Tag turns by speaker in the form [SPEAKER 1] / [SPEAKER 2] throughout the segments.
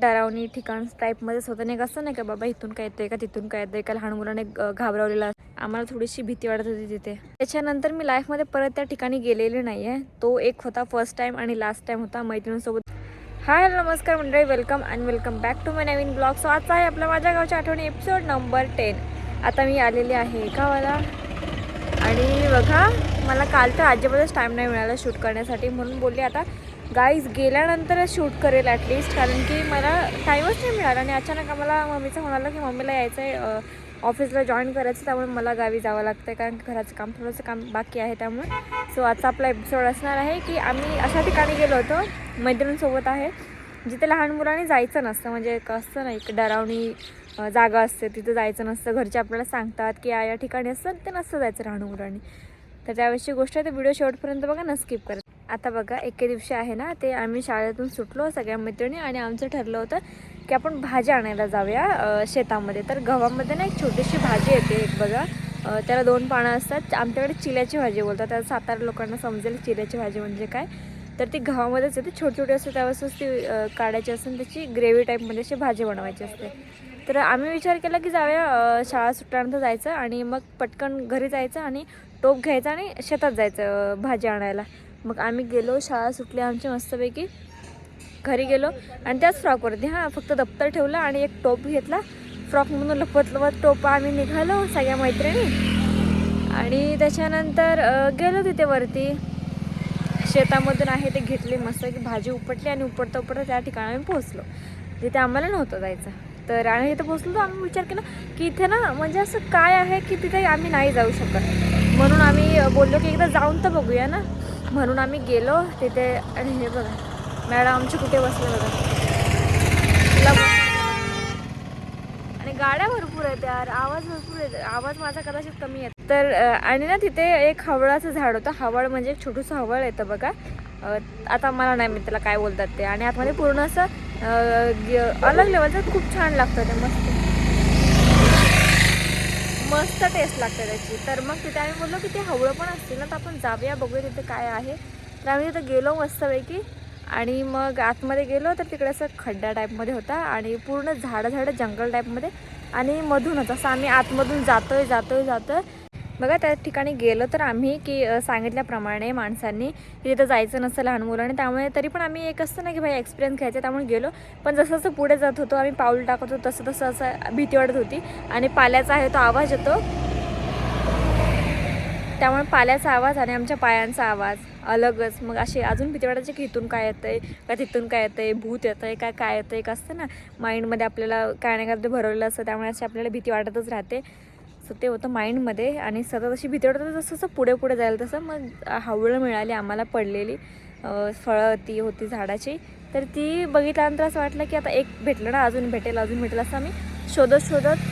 [SPEAKER 1] डरावणी ठिकाण टाईपमध्येच होतं. नाही कसं असं नाही का बाबा इथून काय येतंय का तिथून काय येतंय? का लहान मुलाने घाबरवलेला आम्हाला थोडीशी भीती वाटत होती तिथे. त्याच्यानंतर मी लाईफमध्ये परत त्या ठिकाणी गेलेले नाही आहे तो एक होता फर्स्ट टाईम आणि लास्ट टाईम होता मैत्रिणींसोबत. हाय हॅलो नमस्कार मंडळी. Welcome and welcome back to my Naveen blog so आजचा आहे आपला माझ्या गावच्या आठवणी एपिसोड नंबर टेन आता मी आलेली आहे गावाला आणि बघा मला काल तर अजिबातच टाईम नाही मिळाला शूट करण्यासाठी. म्हणून बोलली आता गाईज गेल्यानंतरच शूट करेल ॲटलिस्ट कारण की मला टाईमच नाही मिळाला आणि अचानक आम्हाला मम्मीचं म्हणालं की मम्मीला यायचं आहे ऑफिसला जॉईन करायचं त्यामुळे मला गावी जावं लागतं आहे कारण की घराचं काम थोडंसं काम बाकी आहे त्यामुळे. सो आजचा आपला एपिसोड असणार आहे की आम्ही अशा ठिकाणी गेलो होतो मैत्रिणींसोबत आहे जिथे लहान मुलांनी जायचं नसतं. म्हणजे एक असतं ना एक डरावणी जागा असते तिथं जायचं नसतं. घरचे आपल्याला सांगतात की या या ठिकाणी असतं ते नसतं जायचं लहान मुलांनी. तर त्यावेळेसची गोष्ट आहे ते व्हिडिओ शेवटपर्यंत बघा ना स्किप करत. आता बघा एके दिवशी आहे ना ते आम्ही शाळेतून सुटलो सगळ्या मैत्रिणी आणि आमचं ठरलं होतं की आपण भाजी आणायला जाऊया शेतामध्ये. तर गव्हामध्ये ना एक छोटीशी भाजी येते एक बघा. त्याला दोन पानं असतात. आमच्याकडे चिल्याची भाजी बोलतात. त्या सातारा लोकांना समजेल चिल्याची भाजी म्हणजे काय. तर ती गव्हामध्येच येते. छोटी छोटी असते त्यावेळेसच ती काढायची असून त्याची ग्रेव्ही टाईपमध्ये अशी भाजी बनवायची असते. तर आम्ही विचार केला की जाऊया शाळा सुटल्यानंतर जायचं आणि मग पटकन घरी जायचं आणि टोप घ्यायचं आणि शेतात जायचं भाजी आणायला. मग आम्ही गेलो शाळा सुटली आमची मस्तपैकी. घरी गेलो आणि त्याच फ्रॉकवरती हां फक्त दप्तर ठेवलं आणि एक टोप घेतला. फ्रॉकमधून लपत लपत टोप आम्ही निघालो सगळ्या मैत्रिणी. आणि त्याच्यानंतर गेलो तिथे वरती. शेतामधून आहे ते घेतली मस्त की भाजी उपटली आणि उपटता उपटता त्या ठिकाणी आम्ही पोहोचलो. जिथे आम्हाला नव्हतं जायचं. तर आणि इथं पोहोचलो तर आम्ही विचार केला की इथे ना म्हणजे असं काय आहे की तिथे आम्ही नाही जाऊ शकत. म्हणून आम्ही बोललो की एकदा जाऊन तर बघूया ना. म्हणून आम्ही गेलो तिथे आणि हे बघा मॅडम आमचे कुठे बसले बघा. आणि गाड्या भरपूर आहेत यार आवाज भरपूर आहेत आवाज माझा कदाचित कमी आहे तर आणि ना तिथे एक हवळाचं झाड होतं हवळ म्हणजे एक छोटंसं हवळ येतं बघा. आता मला नाही मी त्याला काय बोलतात ते. आणि आतमध्ये पूर्ण असं अलग लेवलचं खूप छान लागतं ते मस्त. मस्त टेस्ट लागते त्याची. तर मग तिथे आम्ही बोललो की ते हवळं पण असतील ना तर आपण जाऊया बघूया तिथे काय आहे. तर आम्ही तिथं गेलो मस्तपैकी. आणि मग आतमध्ये गेलो तर तिकडे असं खड्डा टाईपमध्ये होता आणि पूर्ण झाडं झाडं जंगल टाईपमध्ये आणि मधूनच असं आम्ही आतमधून जातोय जातोय जातोय. बघा त्या ठिकाणी गेलो तर आम्ही की सांगितल्याप्रमाणे माणसांनी तिथं जायचं नसतं लहान मुलांनी त्यामुळे तरी पण आम्ही एक असतं ना की भाई एक्सपिरियन्स घ्यायचा त्यामुळे गेलो. पण जसं जसं पुढे जात होतो आम्ही पाऊल टाकत होतो तसं तसं असं भीती वाटत होती. आणि पाल्याचा आहे तो आवाज येतो. त्यामुळे पाल्याचा आवाज आणि आमच्या पायांचा आवाज अलगच. मग असे अजून भीती वाटायची की इथून काय येतं आहे का तिथून काय येतं आहे भूत येतं आहे काय काय येतं आहे का असतं ना माइंडमध्ये आपल्याला काय नाही काय ते भरवलेलं असतं. त्यामुळे अशी आपल्याला भीती वाटतच राहते. सो ते होतं माइंडमध्ये आणि सतत अशी भीती वाटत होती जसं जसं पुढे पुढे जाईल तसं मग हवळं मिळाली आम्हाला पडलेली फळं ती होती झाडाची. तर ती बघितल्यानंतर असं वाटलं की आता एक भेटलं ना अजून भेटेल अजून भेटेल असं आम्ही शोधत शोधत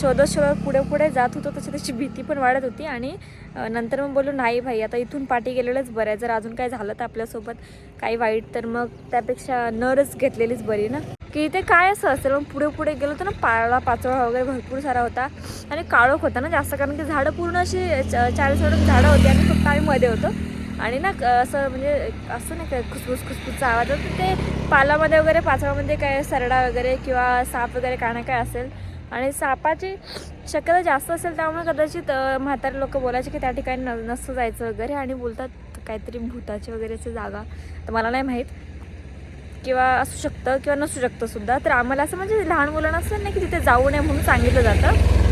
[SPEAKER 1] शोधत शोधत पुढे पुढे जात होतो तशी त्याची भीती पण वाढत होती. आणि नंतर मग बोललो नाही भाई आता इथून पाठी गेलेलंच बरं आहे. जर अजून काय झालं तर आपल्यासोबत काही वाईट तर मग त्यापेक्षा नरच घेतलेलीच बरी ना. की इथे काय असं असेल? मग पुढे पुढे गेलो तर ना पाळा पाचोळा वगैरे भरपूर सारा होता. आणि काळोख होता ना जास्त कारण की झाडं पूर्ण अशी च- सोडून झाडं होती आणि फक्त आम्ही मध्ये होतो. आणि ना क- असं म्हणजे असं नाही का खुसफुस खुसफुसचा आवाज होता. ते पालामध्ये वगैरे पाचोळामध्ये काय सरडा वगैरे किंवा साप वगैरे काय ना काय असेल. आणि सापाची शक्यता जास्त असेल त्यामुळे कदाचित म्हातारे लोक बोलायचे की त्या ठिकाणी न नसतं जायचं वगैरे. आणि बोलतात काहीतरी भूताची वगैरे जागा. तर मला नाही माहीत. किंवा असू शकतं किंवा नसू शकतं सुद्धा. तर आम्हाला असं म्हणजे लहान मुलांना असं नाही की तिथे जाऊ नये म्हणून सांगितलं जातं.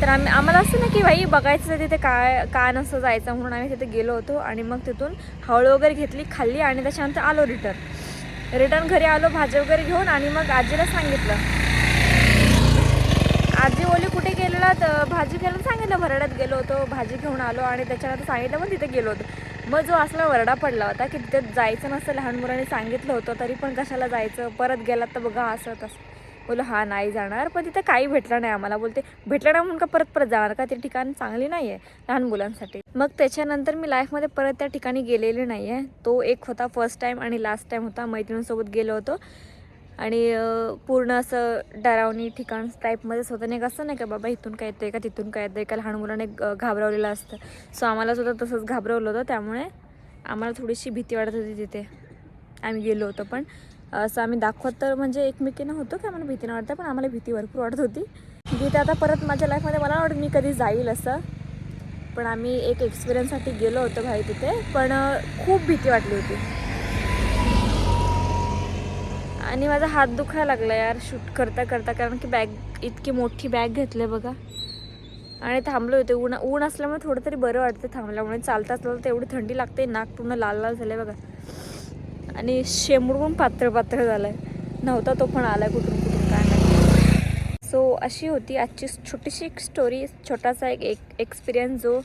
[SPEAKER 1] तर आम्ही आम्हाला असं ना की भाई बघायचं तिथे काय का नसं जायचं म्हणून आम्ही तिथे गेलो होतो आणि मग तिथून हळू वगैरे घेतली खाल्ली आणि त्याच्यानंतर आलो रिटर्न. रिटर्न घरी आलो भाजी वगैरे घेऊन आणि मग आजीला सांगितलं. आजी ओली कुठे गेलेला तर भाजी घ्यायला? सांगितलं भरड्यात गेलो होतो भाजी घेऊन आलो आणि त्याच्यानंतर सांगितलं मग तिथे गेलो होतो. मग जो असला वरडा पडला होता की तिथे जायचं नसतं लहान मुलांनी सांगितलं होतं तरी पण कशाला जायचं? परत गेलात तर बघा असं तसं. बोलो हा नाही जाणार पण तिथे काही भेटलं नाही आम्हाला. बोलते भेटलं नाही म्हणून का परत परत जाणार का? ते ठिकाण चांगली नाही आहे लहान मुलांसाठी. मग त्याच्यानंतर मी लाईफमध्ये परत त्या ठिकाणी गेलेले नाही आहे तो एक होता फर्स्ट टाईम आणि लास्ट टाईम होता. मैत्रिणीसोबत गेलो होतो. आणि पूर्ण असं डरावणी ठिकाण टाईपमध्येच होतं. नाही का असं नाही का बाबा इथून काय येतंय का तिथून काय येतंय? का लहान मुलाने घाबरवलेलं असतं. सो आम्हाला सुद्धा तसंच घाबरवलं होतं. त्यामुळे आम्हाला थोडीशी भीती वाटत होती तिथे. आम्ही गेलो होतो पण असं आम्ही दाखवत तर म्हणजे एकमेकीनं होतो की आम्हाला भीती नाही वाटतं पण आम्हाला भीती भरपूर वाटत होती. भीती आता परत माझ्या लाईफमध्ये मला वाटत मी कधी जाईल असं. पण आम्ही एक एक्सपिरियन्ससाठी गेलो होतो भाई तिथे. पण खूप भीती वाटली होती. आणि माझा हात दुखायला लागला यार शूट करता करता कारण की बॅग इतकी मोठी बॅग घेतली बघा. आणि थांबलो होते ऊन ऊन असल्यामुळे थोडं तरी बरं वाटतं थांबल्यामुळे. चालता चालता एवढी थंडी लागते नाक पूर्ण लाल लाल झालं बघा. आणि शेंबूड पण पातळ पात्र झालं आहे नव्हता तो पण आला कुठून कुठून काय नाही सो अशी होती आजची छोटीशी एक स्टोरी छोटासा एक एक एक्सपिरियन्स जो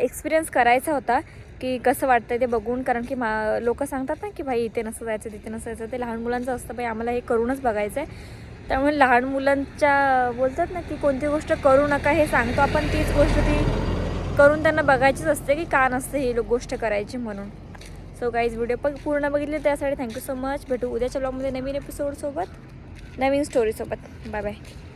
[SPEAKER 1] एक्सपिरियन्स करायचा होता. की कसं वाटतं ते बघून कारण की मा लोक सांगतात ना की भाई इथे नसं जायचं तिथे नसं जायचं. ते लहान मुलांचं असतं भाई आम्हाला हे करूनच बघायचं आहे त्यामुळे लहान मुलांच्या बोलतात ना की कोणती गोष्ट करू नका हे सांगतो आपण तीच गोष्ट ती करून त्यांना बघायचीच असते की का नसते ही लो- गोष्ट करायची म्हणून. सो काहीच व्हिडिओ पण पूर्ण बघितले त्यासाठी थँक्यू सो मच भेटू उद्याच्या ब्लॉगमध्ये नवीन एपिसोडसोबत नवीन स्टोरीसोबत बाय बाय